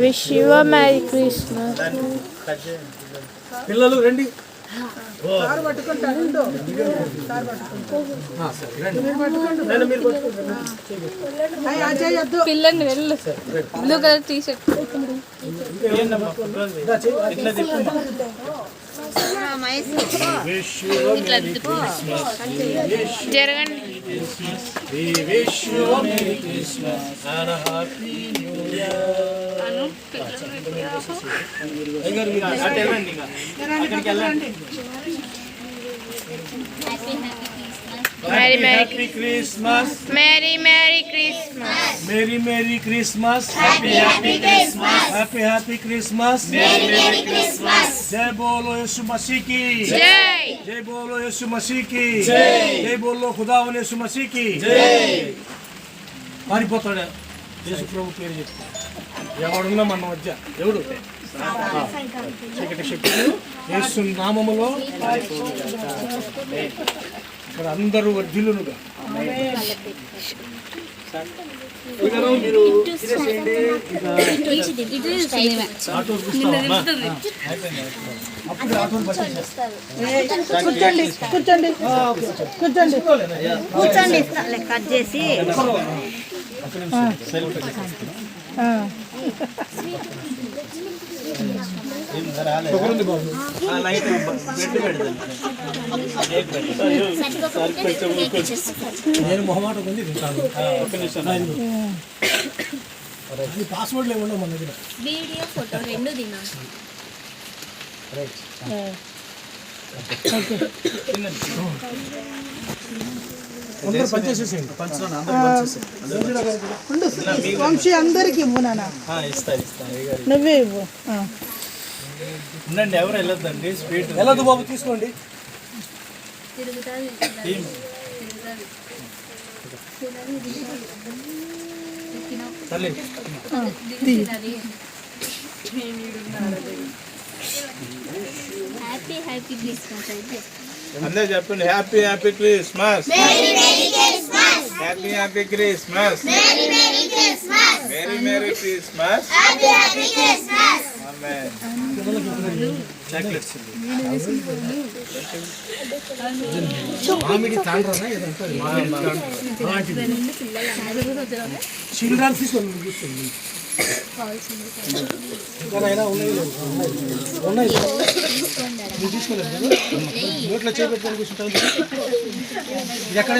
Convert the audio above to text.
Wish you marry Christmas పిల్లలు రండి. పిల్లని వెళ్ళు. బ్లూ కలర్ టీ షర్ట్ జరగండి We wish you a Merry Christmas and a Happy New Year. అయ్యగారు మీరు అటు వెళ్ళండి ఇక. అక్కడికి వెళ్ళండి. Merry merry Happy Christmas. Merry merry Christmas Merry Merry Christmas. Happy Happy Christmas. Happy happy Christmas జై బోలో యశు మసీకి జై బోలో యశు మసీకి జై బోలో ఖుదావన్ యశు మసీకి మారిపోతాడు యేసు ప్రభు పేరు చెప్తా. ఎవడున్నా మన మధ్య? ఎవడు? చీకటి శక్తులు. యేసు నామములో ఇక్కడ అందరూ వర్ధిలునుగా మీరు. కూర్చోండి. కూర్చోండి. కూర్చోండి. కూర్చోండి. కట్ చేసి. నేను మొహమాట ఉంది తింటాను అది పాస్వర్డ్ లేకుండా మన దగ్గర. వీడియో ఫోటో రెండు పనిచేసేసేయండి ఉండు వంశీ అందరికి ఇవ్వు నాన్న. ఇస్తా ఇస్తా అయ్యగారు నువ్వే ఇవ్వు. ఉండండి ఎవరు వెళ్ళొద్దండి స్పీడ్ వెళ్ళదు బాబు తీసుకోండి. తల్లి. హ్యాపీ హ్యాపీ క్రిస్మస్ అయితే. అందరూ చెప్పండి. Happy happy Christmas happy happy Christmas merry merry Christmas children నాయనా ఉన్నాయి? ఉన్నాయి. తీసుకోలేదు నోట్లో చేపెట్టుకొని కూర్చుంటాను ఇది ఎక్కడ